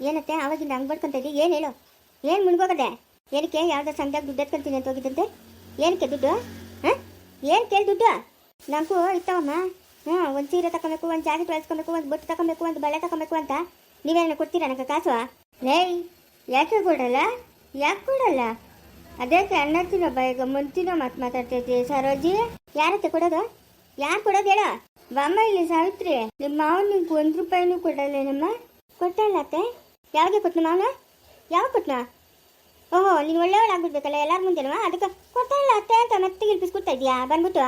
ಏನತ್ತೆ? ಆವಾಗಿಂದ ಹಂಗೆ ಬಡ್ಕೊಂತ ಇದ್ದೀವಿ ಏನು ಹೇಳು? ಏನು ಮುಳುಗೋಗದೆ ಏನಕ್ಕೆ? ಯಾವುದೋ ಸಂಘದಾಗ ದುಡ್ಡು ಎತ್ಕೊಂತೀನಿ ಅಂತ ಹೋಗಿದ್ದಂತೆ? ಏನಕ್ಕೆ ದುಡ್ಡು? ಹಾಂ? ಏನು ಕೇಳಿ ದುಡ್ಡು? ನಮಗೂ ಇತ್ತವಮ್ಮ. ಹ್ಞೂ, ಒಂದು ಸೀರೆ ತಗೊಬೇಕು ಒಂದು ಜಾಕೆಟ್ ಬಳಸ್ಕೊಬೇಕು ಒಂದು ಬೊಟ್ಟು ತಗೊಬೇಕು ಒಂದು ಬಳೆ ತಗೊಬೇಕು ಅಂತ. ನೀವೇನೋ ಕೊಡ್ತೀರಾ ನನಗೆ ಕಾಸು? ಲೇಯ್, ಯಾಕೆ ಕೊಡಲ್ಲ? ಯಾಕೆ ಕೊಡಲ್ಲ? ಅದಕ್ಕೆ ಅನ್ನ ತಿನ್ನೋ ಈಗ ಮುಂತಿನೋ ಮಾತು ಮಾತಾಡ್ತೈತಿ ಸರೋಜಿ? ಯಾರತ್ತೆ ಕೊಡೋದು? ಯಾರು ಕೊಡೋದು ಹೇಳ? ಬಮ್ಮ ಇಲ್ಲಿ ಸಾವಿತ್ರಿ ನಿಮ್ಮ ಮಾವ ನಿಮ್ಗೆ ಒಂದು ರೂಪಾಯಿನೂ ಕೊಡಲ್ಲೇನಮ್ಮ? ಕೊಟ್ಟಲ್ಲ ಅತ್ತೆ ಯಾವಾಗ ಕೊಟ್ನ ಮಾವನ ಯಾವಾಗ ಕೊಟ್ಟನ ಓಹೋ ನೀನು ಒಳ್ಳೆಯವಳಾಗ್ಬಿಡ್ಬೇಕಲ್ಲ ಮುಂದೆ ಮುಂದೆನವಾ ಅದಕ್ಕೆ ಕೊಟ್ಟಲ್ಲ ಅತ್ತೆ ಅಂತ ಮತ್ತೆ ಗಿಲ್ಪಿಸ್ಕೊಡ್ತಾ ಇದೀಯಾ ಬಂದ್ಬಿಟ್ಟು.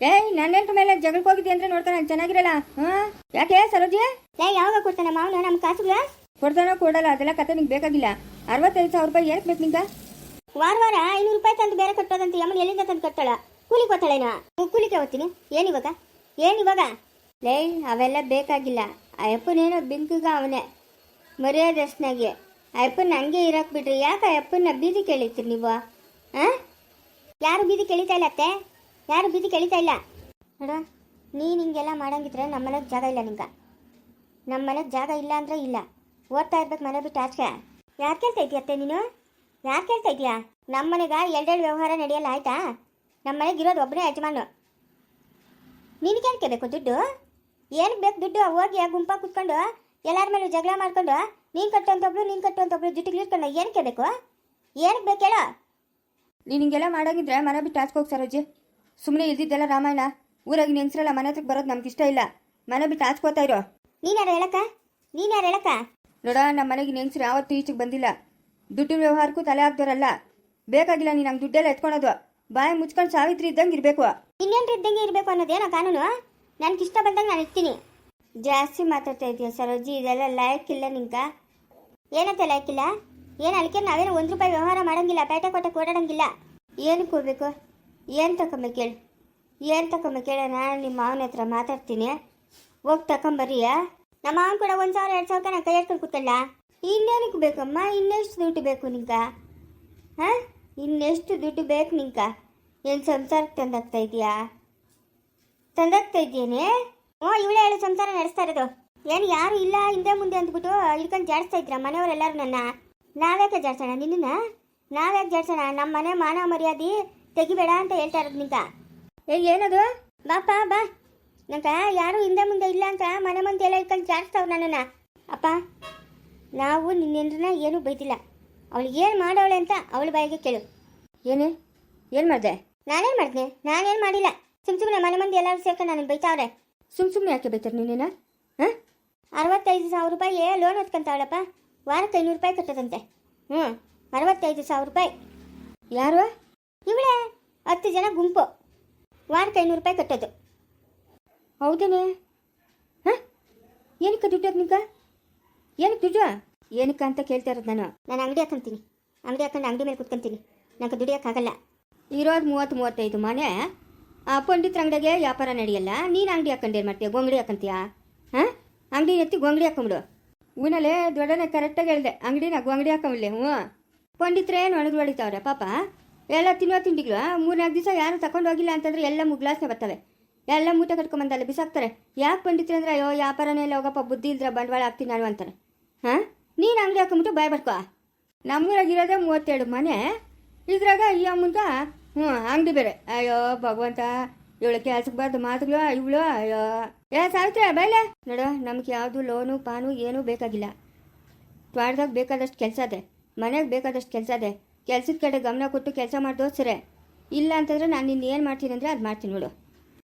ಏಯ್ ನನ್ನ ಮೇಲೆ ಜಗಳಕ್ಕೆ ಹೋಗಿದ್ದೆ ಅಂದ್ರೆ ನೋಡ್ತಾನೆ ನಾನು ಚೆನ್ನಾಗಿರಲ್ಲ? ಹಾ? ಯಾಕೆ ಸರೋಜಿ? ಲೇ ಯಾವಾಗ ಕೊಡ್ತಾನೆ ಮಾವನ? ನಮ್ಮ ಕಾಸುಗಳ? ಕೊಡ್ತಾನೋ ಕೊಡಲ್ಲ ಅದೆಲ್ಲ ಕತೆ ನಿಂಗೆ ಬೇಕಾಗಿಲ್ಲ. ಅರವತ್ತೈದು ಸಾವಿರ ರೂಪಾಯಿ ಏನಕ್ಕೆ ಬೇಕು ನಿಂಗೆ? ವಾರ ವಾರ ಐನೂರು ರೂಪಾಯಿ ತಂದು ಬೇರೆ ಕಟ್ಟೋದಂತ ಯಮ್ಮ ಎಲ್ಲಿಂದ ತಂದು ಕಟ್ತಾಳ ಕೂಲಿ ಕೊತ್ತಾಳೇನ ಕೂಲಿಗೆ ಕೇಳ್ತೀನಿ ಏನಿವಾಗ ಏನಿವಾಗ ಲೇ ಅವೆಲ್ಲ ಬೇಕಾಗಿಲ್ಲ. ಅಯ್ಯಪ್ಪನೇನೋ ಬಿಂಕಿಗ ಅವನೇ. ಮರ್ಯಾದಸ್ನಾಗೆ ಅಯ್ಯಪ್ಪನ ಹಂಗೆ ಇರಕ್ ಬಿಡ್ರಿ. ಯಾಕೆ ಅಯ್ಯಪ್ಪನ ಬೀದಿ ಕೇಳಿತೀರಿ ನೀವು? ಹಾಂ ಯಾರು ಬೀದಿ ಕೇಳಿತಾ ಇಲ್ಲ ಅತ್ತೆ? ಯಾರು ಬೀದಿ ಕೇಳಿತಾ ಇಲ್ಲ? ನೋಡ ನೀನು ಹಿಂಗೆಲ್ಲ ಮಾಡಂಗಿದ್ರೆ ನಮ್ಮ ಮನೆಗೆ ಜಾಗ ಇಲ್ಲ ನಿಂಗ. ನಮ್ಮ ಮನೆಗೆ ಜಾಗ ಇಲ್ಲ ಅಂದ್ರೆ ಇಲ್ಲ. ಓದ್ತಾ ಇರ್ಬೇಕು ಮನೆ ಬಿಟ್ಟು ಆಚೆ. ಯಾರು ಕೇಳ್ತಾ ಇದೀಯ ಅತ್ತೆ ನೀನು? ಯಾರು ಕೇಳ್ತಾ ಇದೀಯಾ? ನಮ್ಮ ಮನೆಗೆ ಎರಡೆರಡು ವ್ಯವಹಾರ ನಡೆಯಲ್ಲ, ಆಯ್ತಾ? ನಮ್ಮ ಮನೆಗೆ ಇರೋದು ಒಬ್ಬನೇ ಯಜಮಾನು. ನೀನು ಕೇಳ್ಕೋಬೇಕು ದುಡ್ಡು? ಏನಕ್ಕೆ ಬೇಕು ದುಡ್ಡು? ಹೋಗಿ ಆ ಗುಂಪ ಕುತ್ಕೊಂಡು ಎಲ್ಲರ ಮೇಲೆ ಜಗಳ ಮಾಡ್ಕೊಂಡು ನೀನು ಕಟ್ಟುವಂತೊಬ್ಳು ನೀನು ಕಟ್ಟುವಂತೊಬ್ಳು ಜುಟ್ಟಿಗೆ ಇಟ್ಕೊಂಡು ಏನಕ್ಕೆ ಬೇಕು ಏನಕ್ಕೆ ಬೇಕು ಹೇಳೋ ನೀನು ಹಿಂಗೆಲ್ಲ ಮಾಡೋಗಿದ್ರೆ ಮನೆ ಬಿಟ್ಟು ಆಚೆ ಸರೋಜಿ. ಸುಮ್ಮನೆ ಇದ್ದಿದ್ದೆಲ್ಲ ರಾಮಾಯಣ ಊರಾಗಿ ನೆನ್ಸ್ರಲ್ಲ ಮನೆ ಹತ್ರಕ್ಕೆ ಬರೋದು ನಮ್ಗೆ ಇಷ್ಟ ಇಲ್ಲ. ಮನೆ ಬಿಟ್ಟು ಆಚ್ಕೋತಾ ಇರೋ. ನೀನು ಯಾರು ಹೇಳಕ್ಕ? ನೀನು ಯಾರು ಹೇಳಕ್ಕ? ನೋಡ ನಮ್ಮ ಮನೆಗೆ ನೆನ್ಸ್ರು ಯಾವತ್ತೂ ಈಚೆಗೆ ಬಂದಿಲ್ಲ. ದುಡ್ಡಿನ ವ್ಯವಹಾರಕ್ಕೂ ತಲೆ ಹಾಕ್ದೋರಲ್ಲ. ಬೇಕಾಗಿಲ್ಲ ನೀನು ನಂಗೆ ದುಡ್ಡೆಲ್ಲ ಎತ್ಕೊಳೋದು. ಬಾಯಿ ಮುಚ್ಕೊಂಡು ಸಾವಿತ್ರಿ ಇದ್ದಂಗೆ ಇರಬೇಕು. ಇನ್ನೇನ್ರಿ ಇದ್ದಂಗೆ ಇರಬೇಕು ಅನ್ನೋದೇನೋ ಕಾನೂನು? ನನಗೆ ಇಷ್ಟ ಬಂದಂಗೆ ನಾನು ಇರ್ತೀನಿ. ಜಾಸ್ತಿ ಮಾತಾಡ್ತಾ ಇದೀಯ ಸರೋಜಿ, ಇದೆಲ್ಲ ಲಾಯಕ್ ಇಲ್ಲ ನಿಂಕ ಏನಂತ ಲಾಯಕ್ ಇಲ್ಲ? ಏನು ಅದಕ್ಕೆ ನಾವೇನು ಒಂದು ರೂಪಾಯಿ ವ್ಯವಹಾರ ಮಾಡಂಗಿಲ್ಲ ಪೇಟೆ ಕೊಟ್ಟೆ ಓಡಾಡಂಗಿಲ್ಲ? ಏನಕ್ಕೆ ಕೂಬೇಕು ಏನು ತಗೊಂಬ ಹೇಳು ಏನು ತಗೊಂಬ ಹೇಳ ನಾನು ನಿಮ್ಮ ಮಾವನ ಹತ್ರ ಮಾತಾಡ್ತೀನಿ. ಹೋಗಿ ತಗೊಂಬರ್ರಿಯ ನಮ್ಮ ಮಾವನ ಕೂಡ ಒಂದು ಸಾವಿರ, ಎರಡು ಸಾವಿರ ನಾನು ಕೈ ಕೂತಲ್ಲ ಇನ್ನೇನಕ್ಕೆ ಬೇಕಮ್ಮ? ಇನ್ನೆಷ್ಟು ದುಡ್ಡು ಬೇಕು ನಿಂಕ ಹಾಂ? ಇನ್ನೆಷ್ಟು ದುಡ್ಡು ಬೇಕು ನಿಂಕ ಏನು ಸಂಸಾರಕ್ಕೆ ತಂದಾಗ್ತಾ ಇದೆಯಾ? ತಂದಾಗ್ತಾ ಇದೆಯೇನೆ ಹ್ಞೂ ಇವಳೇ ಹೇಳು, ಸಂಸಾರ ನಡೆಸ್ತಾ ಇರೋದು. ಏನು, ಯಾರು ಇಲ್ಲ, ಹಿಂದೆ ಮುಂದೆ ಅಂದ್ಬಿಟ್ಟು ಹಿಡ್ಕೊಂಡು ಜಾಡಿಸ್ತಾ ಇದ್ರ ಮನೆಯವರೆಲ್ಲರೂ ನನ್ನ? ನಾವ್ಯಾಕೆ ಜಾಡ್ಸೋಣ ನಿನ್ನ ನಾವ್ಯಾಕೆ ಜಾಡ್ಸೋಣ? ನಮ್ಮ ಮನೆ ಮಾನ ಮರ್ಯಾದೆ ತೆಗಿಬೇಡ ಅಂತ ಹೇಳ್ತಾ ಇರೋದು ನಿಂತ. ಏ, ಏನದು? ಬಾಪ ಬಾ ನಂಗ ಯಾರು ಹಿಂದೆ ಮುಂದೆ ಇಲ್ಲ ಅಂತ ಮನೆ ಮುಂದೆ ಎಲ್ಲ ಇಟ್ಕೊಂಡು ಜಾಡಿಸ್ತಾವ್ ನನ್ನನ್ನ. ಅಪ್ಪ, ನಾವು ನಿನ್ನೆಂದ್ರನ್ನ ಏನೂ ಬೈತಿಲ್ಲ ಅವಳು ಏನು ಮಾಡೋಳೆ ಅಂತ ಅವಳ ಬಾಯಿಗೆ ಕೇಳು. ಏನು? ಏನು ಮಾಡಿದೆ? ನಾನೇನು ಮಾಡಿದೆ? ನಾನೇನು ಮಾಡಿಲ್ಲ. ಸುಮ್ ಸುಮ್ಮನೆ ಮನೆ ಮಂದಿ ಎಲ್ಲರೂ ಸೇರ್ಕೊಂಡು ನನಗೆ ಬೈತಾವ್ರೆ. ಸುಮ್ ಸುಮ್ಮನೆ ಯಾಕೆ ಬೇಕಾರೆ ನೀನೇನ ಹಾಂ? ಅರವತ್ತೈದು ಸಾವಿರ ರೂಪಾಯಿ ಲೋನ್ ಹೊತ್ಕೊಂತಾವಳಪ್ಪ. ವಾರಕ್ಕೆ ಐನೂರು ರೂಪಾಯಿ ಕಟ್ಟದಂತೆ. ಹ್ಞೂ, ಅರವತ್ತೈದು ಸಾವಿರ ರೂಪಾಯಿ. ಯಾರು? ಇವಳೇ? ಹತ್ತು ಜನ ಗುಂಪು. ವಾರಕ್ಕೆ ಐನೂರು ರೂಪಾಯಿ ಕಟ್ಟೋದು. ಹೌದೇನೆ? ಹಾಂ? ಏನಕ್ಕೆ ದುಡ್ಡು ನಿಂಕ ಏನಕ್ಕೆ ದುಡ್ಡು? ಏನಕ್ಕೆ ಅಂತ ಕೇಳ್ತಾ ಇರೋದು ನಾನು. ನಾನು ಅಂಗಡಿ ಹಾಕೊಂತೀನಿ ಅಂಗಡಿ ಹಾಕೊಂಡು ಅಂಗಡಿ ಮೇಲೆ ಕುತ್ಕೊಂತೀನಿ. ನಂಗೆ ದುಡಿಯೋಕ್ಕಾಗಲ್ಲ. ಇರೋದು ಮೂವತ್ತು, ಮೂವತ್ತೈದು ಮನೆ? ಪಂಡಿತ್ರ ಅಂಗಡಿಗೆ ವ್ಯಾಪಾರ ನಡೆಯಲ್ಲ? ನೀನು ಅಂಗಡಿ ಹಾಕೊಂಡು ಏನು ಮಾಡ್ತೀಯ? ಗೊಂಗಡಿ ಹಾಕೊಂತೀಯಾ? ಹಾಂ? ಅಂಗಡಿ ಎತ್ತಿ ಗೊಂಗಡಿ ಹಾಕೊಂಬಿಡು. ಊನಲ್ಲೇ ದೊಡ್ಡನೆ ಕರೆಕ್ಟಾಗಿ ಹೇಳಿದೆ. ಅಂಗಡಿನ ಗೊಂಗಡಿ ಹಾಕೊಂಬಿಡ್ಲಿ ಹ್ಞೂ. ಪಂಡಿತ್ರೆ ಒಣಗಿ ಹೊಡಿತಾವ್ರೆ? ಪಾಪ. ಎಲ್ಲ ತಿನ್ನೋ ತಿಂಡಿಗಳು ಮೂರ್ನಾಲ್ಕು ದಿವಸ ಯಾರು ತಗೊಂಡು ಹೋಗಿಲ್ಲ ಅಂತಂದ್ರೆ ಎಲ್ಲ ಮುಗ್ಲಾಸ್ನೆ ಬರ್ತವೆ. ಎಲ್ಲ ಮೂಟೆ ಕಟ್ಕೊಂಬಂದಲ್ಲ ಬಿಸಾಕ್ತಾರೆ. ಯಾಕೆ ಪಂಡಿತ್ರೆ ಅಂದ್ರೆ, ಅಯ್ಯೋ, ವ್ಯಾಪಾರನೇ ಇಲ್ಲ, ಹೋಗಪ್ಪ, ಬುದ್ಧಿ ಇಲ್ದ್ರ ಬಂಡವಾಳ ಹಾಕ್ತೀನಿ ನಾನು ಅಂತಾರೆ. ಹಾಂ? ನೀನು ಅಂಗಡಿ ಹಾಕೊಂಬಿಟ್ಟು ಬಾಯ್ ಬಡ್ಕೋ ನಮ್ಮೂರಾಗಿರೋದೇ ಮೂವತ್ತೆರಡು ಮನೆ. ಇದ್ರಾಗ ಈ ಅಮ್ಮನ್ಗ ಹ್ಞೂ, ಹಂಗೆ ಬೇರೆ. ಅಯ್ಯೋ, ಭಗವಂತ, ಇವಳು ಕೆಲ್ಸಕ್ಕೆ ಬಾರ್ದು ಮಾತುಗಳು, ಇವಳು, ಅಯ್ಯೋ. ಏ, ಸಾವಿತ್ರಿ, ಬೈಲೆ. ನೋಡು, ನಮ್ಗೆ ಯಾವುದು ಲೋನು, ಪಾನು ಏನೂ ಬೇಕಾಗಿಲ್ಲ. ತ್ವಾಟದಾಗ ಬೇಕಾದಷ್ಟು ಕೆಲಸ ಇದೆ ಮನೆಗೆ ಬೇಕಾದಷ್ಟು ಕೆಲಸ ಇದೆ ಕೆಲ್ಸದ ಕಡೆ ಗಮನ ಕೊಟ್ಟು ಕೆಲಸ ಮಾಡ್ದೋ ಸರಿ. ಇಲ್ಲ ಅಂತಂದ್ರೆ ನಾನು ನಿನ್ನ ಏನು ಮಾಡ್ತೀನಿ ಅಂದರೆ ಅದು ಮಾಡ್ತೀನಿ ನೋಡು.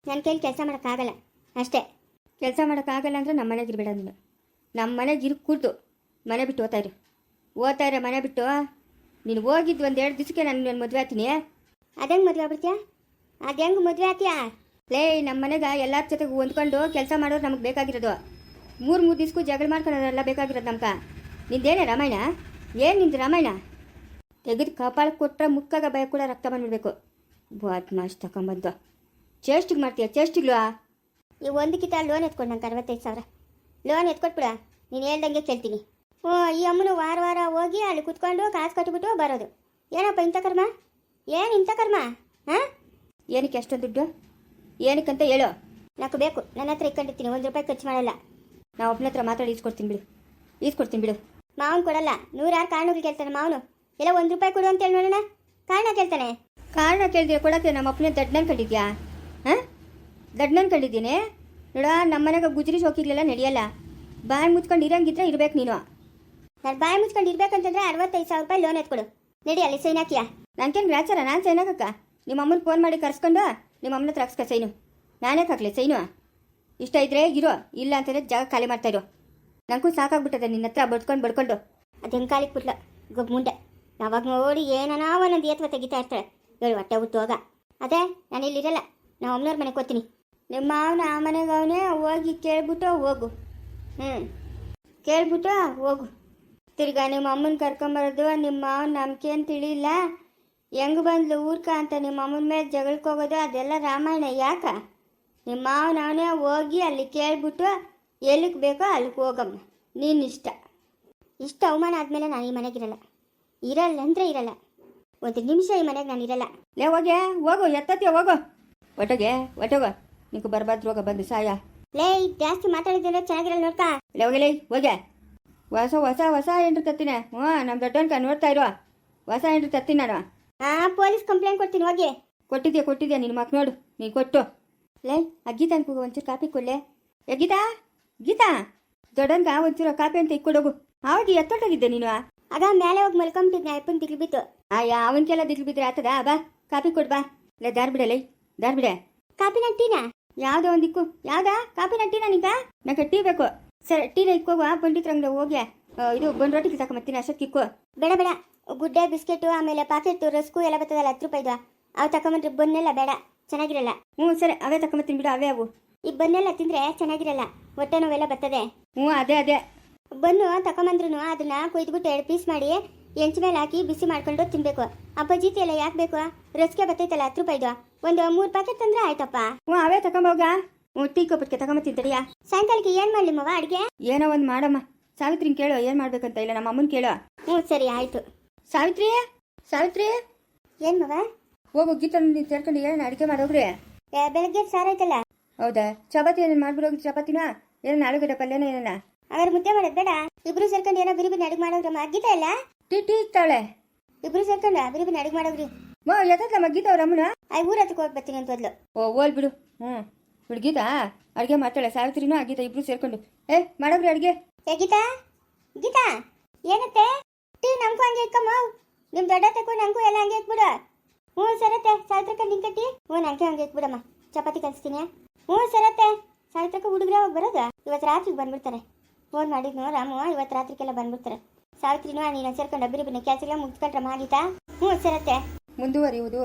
ನನ್ನ ಕೈಲಿ ಕೆಲಸ ಮಾಡೋಕ್ಕಾಗಲ್ಲ. ಅಷ್ಟೇ. ಕೆಲಸ ಮಾಡೋಕ್ಕಾಗಲ್ಲ ಅಂದರೆ ನಮ್ಮ ಮನೆಗೆ ಇರಬೇಡ ನೀನು. ನಮ್ಮ ಮನೆಗೆ ಇರು ಮನೆ ಬಿಟ್ಟು ಓದ್ತಾ ಇರು ಓದ್ತಾ ಇರೋ ಮನೆ ಬಿಟ್ಟು, ನೀನು ಹೋಗಿದ್ದು ಒಂದು ಎರಡು ದಿವಸಕ್ಕೆ ನಾನು ಮದುವೆ ಆಗ್ತೀನಿ. ಅದಂಗೆ ಮದುವೆ ಆಗ್ಬಿಡ್ತೀಯಾ? ಅದು ಹೆಂಗೆ ಮದುವೆ ಆತೀಯಾ ಲೇ ನಮ್ಮ ಮನೆಗೆ ಎಲ್ಲರ ಜೊತೆಗೆ ಹೊಂದ್ಕೊಂಡು ಕೆಲಸ ಮಾಡೋರು ನಮಗೆ ಬೇಕಾಗಿರೋದು. ಮೂರು ಮೂರು ದಿವ್ಸಕ್ಕೂ ಜಗಳ ಮಾಡ್ಕೊಳ್ಳೋದೆಲ್ಲ ಬೇಕಾಗಿರೋದು ನಮ್ಗೆ ನಿಂದೇನೇ ರಾಮಾಯಣ? ಏನು ನಿಂದು ರಾಮಾಯಣ? ತೆಗೆದು ಕಪಾಳ ಕೊಟ್ಟರೆ ಮುಕ್ಕಾಗ ಭಯ ಕೂಡ ರಕ್ತ ಬಂದ್ಬಿಡ್ಬೇಕು. ಮಾಸ್ ತಗೊಂಬಂದು ಚೇಷ್ಟಿಗೆ ಮಾಡ್ತೀಯ? ಚೇಷ್ಟಿಗ್ಲು? ಈ ಒಂದು ಲೋನ್ ಎತ್ಕೊಂಡು ನಂಗೆ ಅರವತ್ತೈದು ಸಾವಿರ. ಲೋನ್ ಎತ್ಕೊಟ್ಬಿಡ. ನೀನು ಹೇಳ್ದಂಗೆ ಕೇಳ್ತೀನಿ. ಓ ಈ ಅಮ್ಮನು ವಾರ ವಾರ ಹೋಗಿ ಅಲ್ಲಿ ಕುತ್ಕೊಂಡು ಕಾಸು ಕಟ್ಬಿಟ್ಟು ಬರೋದು. ಏನಪ್ಪ ಇಂಥ ಕರ್ಮ? ಏನು ಇಂಥ ಕರ್ಮ? ಹಾಂ? ಏನಕ್ಕೆ ಅಷ್ಟೊಂದು ದುಡ್ಡು? ಏನಕ್ಕಂತ ಹೇಳು. ನಾಲ್ಕು ಬೇಕು. ನನ್ನ ಹತ್ರ ಇಕ್ಕೊಂಡಿರ್ತೀನಿ. ಒಂದು ರೂಪಾಯಿ ಖರ್ಚು ಮಾಡಲ್ಲ. ನಾವು ಒಬ್ಬನ ಹತ್ರ ಮಾತಾಡಿ ಈಸ್ಕೊಡ್ತೀನಿ ಬಿಡು. ಈಸ್ಕೊಡ್ತೀನಿ ಬಿಡು. ಮಾವನ್ ಕೊಡಲ್ಲ. ನೂರಾರು ಕಾರಣಗಳು ಕೇಳ್ತಾನೆ ಮಾವನು. ಎಲ್ಲ ಒಂದು ರೂಪಾಯಿ ಕೊಡು ಅಂತ ಹೇಳಿ ನೋಡೋಣ. ಕಾರಣ ಕೇಳ್ತಾನೆ. ಕಾರಣ ಕೇಳಿದ್ರೆ ಕೊಡಕ್ಕೆ ನಮ್ಮ ಅಪ್ಪನೇ ದಡ್ಡನ ಕಂಡಿದ್ಯಾ? ಹಾಂ? ದಡ್ಡನ ಕಂಡಿದ್ದೀನಿ. ನೋಡ, ನಮ್ಮ ಮನೆಗೆ ಗುಜರಿ ಶೋಕಿಗ್ಲೆಲ್ಲ ನಡೆಯಲ್ಲ. ಬಾಯಿ ಮುಚ್ಕೊಂಡು ಇರಂಗಿದ್ರೆ ಇರ್ಬೇಕು ನೀನು. ನಾನು ಬಾಯಿ ಮುಚ್ಕೊಂಡು ಇರ್ಬೇಕಂತಂದ್ರೆ ಅರವತ್ತೈದು ಸಾವಿರ ರೂಪಾಯಿ ಲೋನ್ ಎತ್ಕೊಡು. ನಡಿ ಸೈನ್ ಹಾಕಿಯಾ? ನನ್ಗೇನು ವ್ಯಾಚಾರ ನಾನು ಸೈನಾಗಕ್ಕ ನಿಮ್ಮ ಅಮ್ಮನ ಫೋನ್ ಮಾಡಿ ಕರ್ಸ್ಕೊಂಡು ನಿಮ್ಮ ಅಮ್ಮನ ಹತ್ರ ಹಾಕ್ಸ್ಕ ಸೈನು. ನಾನೇ ಹಾಕ್ಲಿ ಸೈನು. ಇಷ್ಟ ಇದ್ರೆ ಇರೋ, ಇಲ್ಲ ಅಂತಂದ್ರೆ ಜಾಗ ಖಾಲಿ ಮಾಡ್ತಾ ಇರೋ. ನನಗೂ ಸಾಕಾಗ್ಬಿಟ್ಟದೆ ನಿನ್ನ ಹತ್ರ ಬಡ್ಕೊಂಡು ಬಡ್ಕೊಂಡು. ಅದು ಹೆಂಗೆ ಕಾಲಿಗೆ ಬಿಟ್ಲ ಗೊಬ್ಬ ಮುಂಡೆ ಯಾವಾಗ ನೋಡಿ ಏನೋ ಒಂದೊಂದು ಏತ್ವ ತೆಗಿತಾ ಇರ್ತಾಳೆ. ಹೇಳಿ, ಹೊಟ್ಟೆ ಹುಟ್ಟು ಹೋಗ. ಅದೇ, ನಾನು ಇಲ್ಲಿರಲ್ಲ. ನಾವು ಅಮ್ಮನವ್ರ ಮನೆಗೆ ಹೋಗ್ತೀನಿ. ನಿಮ್ಮ ಮಾವನ ಆ ಮನೆಗೆ ಅವನೇ ಹೋಗಿ ಕೇಳ್ಬಿಟ್ಟು ಹೋಗು. ಹ್ಞೂ ಕೇಳ್ಬಿಟ್ಟು ಹೋಗು. ತಿರ್ಗಾ ನಿಮ್ಮ ಅಮ್ಮನ ಕರ್ಕೊಂಬರೋದು, ನಿಮ್ಮ ಮಾವನ ನಂಬಿಕೆ ಅಂತ ತಿಳಿಲ್ಲ. ಹೆಂಗೆ ಬಂದ್ಲು ಊರ್ಕ ಅಂತ ನಿಮ್ಮ ಅಮ್ಮನ ಮೇಲೆ ಜಗಳಕ್ಕೆ ಹೋಗೋದು ಅದೆಲ್ಲ ರಾಮಾಯಣ ಯಾಕ? ನಿಮ್ಮ ಮಾವನ ಅವನೇ ಹೋಗಿ ಅಲ್ಲಿ ಕೇಳ್ಬಿಟ್ಟು ಎಲ್ಲಿಗೆ ಬೇಕೋ ಅಲ್ಲಿಗೆ ಹೋಗಮ್ಮ. ನೀನು ಇಷ್ಟ. ಇಷ್ಟ ಅವಮಾನ ಆದಮೇಲೆ ನಾನು ಈ ಮನೆಗಿರಲ್ಲ ಇರಲ್ಲ. ಅಂದರೆ ಇರಲ್ಲ. ಒಂದು ನಿಮಿಷ ಈ ಮನೆಗೆ ನಾನು ಇರಲ್ಲ. ಲೇ ಹೋಗೆ ಹೋಗು ಎತ್ತತ್ಯ ಹೋಗು. ಒಟ್ಟೋಗೆ ಒಟ್ಟೋಗ. ನಿಂಕು ಬರ್ಬಾರ್ದು ರೋಗ ಬಂದು ಸಾಯ. ಲೇ ಜಾಸ್ತಿ ಮಾತಾಡಿದ್ರೆ ಚೆನ್ನಾಗಿರಲ್ಲ ನೋಡ್ಕ. ಲೇ ಹೋಗಲೇ ಹೋಗೆ. ಹೊಸ ಹೊಸ ಹೊಸ ಎಂಟ್ರು ತತ್ತಿನ. ಹ್ಞೂ ನಮ್ಮ ದೊಡ್ಡವನ್ಕ ನೋಡ್ತಾ ಇರೋ. ಹೊಸ ಎಂಟ್ರು ತತ್ತೀನಿ ನಾನು. ಆ ಪೊಲೀಸ್ ಕಂಪ್ಲೇಂಟ್ ಕೊಡ್ತೀನಿ ಹೋಗಿ. ಕೊಟ್ಟಿದ್ಯಾ ಕೊಟ್ಟಿದ್ಯಾ ನಿನ್ನ ಮಕ್ ನೋಡು ನೀನು ಕೊಟ್ಟು. ಲೇ ಆ ಗೀತಾ ಅನ್ಕೋ ಒಂಚೂರು ಕಾಪಿ ಕೊಡ್ಲೆ. ಏ ಗೀತಾ ಗೀತಾ. ದೊಡ್ಡನ್ಗ ಒಂಚೂರು ಕಾಪಿ ಅಂತ ಇಕ್ಕೊಡೋಗು ಆವಾಗ ಎತ್ತೊಟ್ಟಾಗಿದ್ದೆ ನೀನು ಆಗ ಮೇಲೆ ಹೋಗಿ ಮಲ್ಕೊಂಬಿಟ್ಟಿದ್ನ ಅಪ್ಪನ ತಿಳಿ ಬಿತ್ತು ಆಯಾ ಅವನ್ಕೆಲ್ಲ ದಿಗ್ಲು ಬಿದ್ರೆ ಆತದ? ಬಾ ಕಾಪಿ ಕೊಡ್ ಬಾ. ಲೇ ದಾರ್ ಬಿಡ ಲೈ ದಾರ್ ಬಿಡೆ. ಕಾಪಿ ಟೀನಾ? ಯಾವ್ದೋ ಒಂದು ಇಕ್ಕು. ಯಾವ್ದಾ? ಕಾಪಿನ ಟೀನ ನಿಂಗ? ನಂಗೆ ಟೀ ಬೇಕು. ಸರ್ ಟೀನ ಇಕ್ಕೋಗ ಪಂಡಿತ್ ಹೋಗ್ಯಾ ಇದು ಬಂದ್ ರೊಟ್ಟಿಗೆ ತಕೊಂಬತ್ತೀನಿ ಅಷ್ಟಕ್ಕೆ ಇಕ್ಕು. ಬೇಡ ಬೇಡ. ಗುಡ್ಡೆ ಬಿಸ್ಕೆಟು ಆಮೇಲೆ ಪಾಕೆಟ್ ರಸ್ಕು ಎಲ್ಲ ಬರ್ತದಲ್ಲ ಹತ್ತು ರೂಪಾಯಿದು ಅವು ತಗೊಂಬಂದ್ರೆ ಬನ್ನೆಲ್ಲ ಬೇಡ ಚೆನ್ನಾಗಿರಲ್ಲ. ಹ್ಞೂ ಸರಿ ಅವೇ ತಗೊಂಬತ್ತೀನಿ ಬಿಡು ಅವೇ ಅವು. ಈ ಬನ್ನೆಲ್ಲ ತಿಂದ್ರೆ ಚೆನ್ನಾಗಿರಲ್ಲ ಹೊಟ್ಟೆ ನೋವೆಲ್ಲ ಬರ್ತದೆ. ಹ್ಞೂ ಅದೇ ಅದೇ. ಬನ್ನು ತಗೊಂಬಂದ್ರು ಅದನ್ನ ಕೊಯ್ದುಬಿಟ್ಟು ಎರಡು ಪೀಸ್ ಮಾಡಿ ಹೆಂಚ ಮೇಲೆ ಹಾಕಿ ಬಿಸಿ ಮಾಡ್ಕೊಂಡು ತಿನ್ಬೇಕು. ಅಪ್ಪ ಜೀತಿ ಎಲ್ಲ ಯಾಕೆ ಬೇಕು? ರಸ್ಕೆ ಬರ್ತೈತಲ್ಲ ಹತ್ತು ರೂಪಾಯಿದು ಒಂದು ಮೂರು ಪ್ಯಾಕೆಟ್ ತಂದ್ರೆ ಆಯ್ತಪ್ಪ. ಹ್ಞೂ ಅವೇ ತಗೊಂಬೋಗ ಹ್ಞೂ ಟೀ ಕೊಪ್ಪಕ್ಕೆ ತಗೊಂಬತ್ತೀನಿ ತಡಿಯಾ. ಸಾಯಂಕಾಲಕ್ಕೆ ಏನು ಮಾಡಲಿ ಮವ ಅಡುಗೆ? ಏನೋ ಒಂದು ಮಾಡಮ್ಮ. ಸಾವಿತ್ರಿನ ಕೇಳು ಏನು ಮಾಡ್ಬೇಕಂತ ಇಲ್ಲ ನಮ್ಮ ಅಮ್ಮನ ಕೇಳು. ಹ್ಞೂ ಸರಿ ಆಯಿತು. ಸಾವಿತ್ರಿ? ಸಾವಿತ್ರಿ? ಏನ್ ಮಗ? ಹೋಗು ಗೀತನ ಸೇರ್ಕೊಂಡು ಏನ ಅಡುಗೆ ಮಾಡೋಗ್ರಿ ಏ, ಬೆಳಗ್ಗೆ ಸಾರು ಆಯ್ತಲ್ಲ? ಹೌದಾ? ಚಪಾತಿ ಏನೇನು ಮಾಡ್ಬಿಡೋಗಿ ಚಪಾತಿನ? ಏನೋ ಆಲೂಗಡ್ಡೆ ಪಲ್ಯನ ಏನ ಹಾಗಾದ್ರೆ ಮುದ್ದೆ ಮಾಡೋದು ಬೇಡ. ಇಬ್ರು ಸೇರ್ಕೊಂಡು ಏನೋ ಬಿರಿ ಬಿರಿ ಅಡುಗೆ ಮಾಡೋದ್ರಮ್ಮ. ಗೀತಾ ಇಲ್ಲ? ಟೀ ಟೀ ಇತ್ತಾಳೆ ಇಬ್ರು ಸೇರ್ಕೊಂಡು ಬಿರಿ ಬಿರಿ ಅಡುಗೆ ಮಾಡೋಗ್ರಿ ಮೋ ಎತ್ತಮ್ಮ ಗೀತ ಅವ್ರ ಅಮ್ಮನ? ಆ ಊರ ಹತ್ರಕ್ಕೆ ಹೋಗಿ ಬರ್ತೀನಿ ಅಂತ ಹೋದ್ಲು. ಓ ಓಲ್ ಬಿಡು. ಹ್ಞೂ ಬಿಡು ಗೀತಾ. ಅಡುಗೆ ಮಾಡ್ತಾಳೆ. ಸಾವಿತ್ರಿನೂ ಆ ಗೀತಾ ಇಬ್ರು ಸೇರ್ಕೊಂಡು. ಏ ಮಾಡೋಗ್ರಿ ಅಡುಗೆ. ಏ ಗೀತಾ? ಗೀತಾ? ಏನತ್ತೆ? ಟೀ ನಮ್ಗೂ ಹಂಗೆ ಇಕ್ಕಮ್ಮ ನಿಮ್ ದೊಡ್ಡ ತಕ್ಕೂ ನಂಗೂ ಎಲ್ಲ ಹಂಗೆ ಇಕ್ಬಿಡು ಹ್ಞೂ ಸರತ್ತೆ ಸಾವಿತ್ರಕ್ಕ ನಿಂಕ ಟೀ ಹ್ಞೂ, ನಂಗೆ ಹಂಗೆ ಇಕ್ಬಿಡಮ್ಮ ಚಪಾತಿ ಕಲಿಸ್ತೀನಿ. ಹ್ಞೂ ಸರತ್ತೆ ಸಾವಿತ್ರಕ್ಕ ಹುಡುಗ್ರೆ ಹೋಗಿ ಬರೋದು? ಇವತ್ತು ರಾತ್ರಿಗೆ ಬಂದ್ಬಿಡ್ತಾರೆ. ಫೋನ್ ಮಾಡಿದ್ನು ರಾಮು ಇವತ್ತು ರಾತ್ರಿಗೆಲ್ಲ ಬಂದ್ಬಿಡ್ತಾರೆ. ಸಾವಿತ್ರಿನೂ, ನೀನು ಸೇರ್ಕೊಂಡು ಅಬ್ಬಿರಿ ಬನ್ನಿ ಕೆಲಸ ಎಲ್ಲ ಮುಗಿಸ್ಕೊಂಡ್ರಮ್ಮ ಮಾಗೀತಾ ಹ್ಞೂ ಸರತ್ತೆ ಮುಂದುವರಿಯುವುದು.